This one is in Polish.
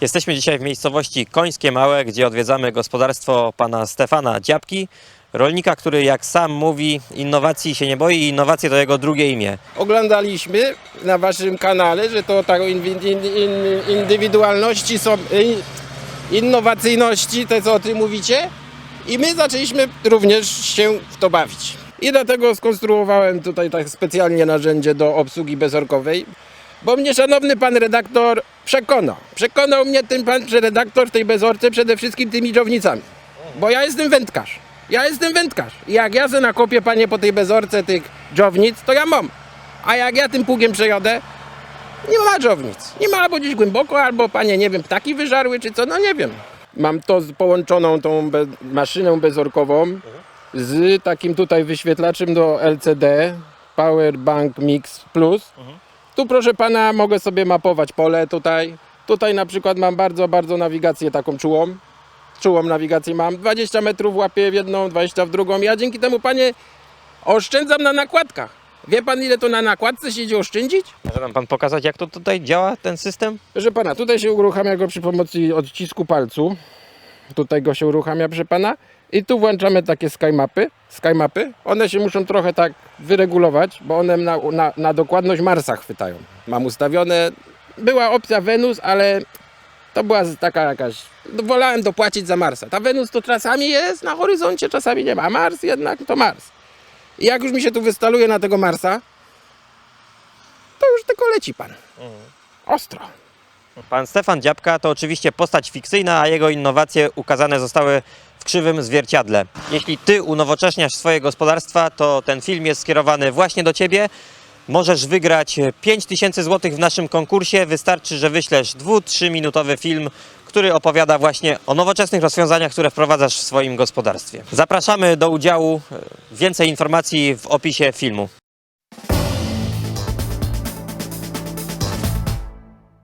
Jesteśmy dzisiaj w miejscowości Końskie Małe, gdzie odwiedzamy gospodarstwo pana Stefana Dziabki, rolnika, który jak sam mówi, innowacji się nie boi i innowacje to jego drugie imię. Oglądaliśmy na waszym kanale, że to tak in, in, in, indywidualności innowacyjności, te co o tym mówicie. I my zaczęliśmy również się w to bawić. I dlatego skonstruowałem tutaj tak specjalnie narzędzie do obsługi bezorkowej, bo mnie szanowny pan redaktor przekonał. Przekonał mnie ten pan redaktor w tej bezorce przede wszystkim tymi dżownicami. Bo ja jestem wędkarz. Ja jestem wędkarz. I jak ja se nakopię panie po tej bezorce tych dżownic, to ja mam. A jak ja tym pługiem przejadę, nie ma dżownic. Nie ma albo gdzieś głęboko, albo panie, nie wiem, ptaki wyżarły czy co, no nie wiem. Mam to z połączoną tą be maszynę bezorkową z takim tutaj wyświetlaczem do LCD Power Bank Mix Plus. Tu proszę pana mogę sobie mapować pole tutaj. Tutaj na przykład mam bardzo, bardzo nawigację taką czułą. Czułą nawigację mam. 20 metrów łapię w jedną, 20 w drugą. Ja dzięki temu panie oszczędzam na nakładkach. Wie pan ile to na nakładce się idzie oszczędzić? Może nam pan pokazać, jak to tutaj działa, ten system? Proszę pana, tutaj się uruchamia go przy pomocy odcisku palcu. Tutaj go się uruchamia, proszę pana. I tu włączamy takie skymapy. Skymapy. One się muszą trochę tak wyregulować, bo one na, na, na dokładność Marsa chwytają. Mam ustawione. Była opcja Wenus, ale to była taka jakaś. Wolałem dopłacić za Marsa. Ta Wenus to czasami jest na horyzoncie, czasami nie ma. A Mars jednak to Mars. I jak już mi się tu wystaluje na tego Marsa, to już tylko leci pan. Ostro. Pan Stefan Dziabka to oczywiście postać fikcyjna, a jego innowacje ukazane zostały krzywym zwierciadle. Jeśli ty unowocześniasz swoje gospodarstwa, to ten film jest skierowany właśnie do ciebie. Możesz wygrać 5000 zł w naszym konkursie. Wystarczy, że wyślesz 2-3 minutowy film, który opowiada właśnie o nowoczesnych rozwiązaniach, które wprowadzasz w swoim gospodarstwie. Zapraszamy do udziału. Więcej informacji w opisie filmu.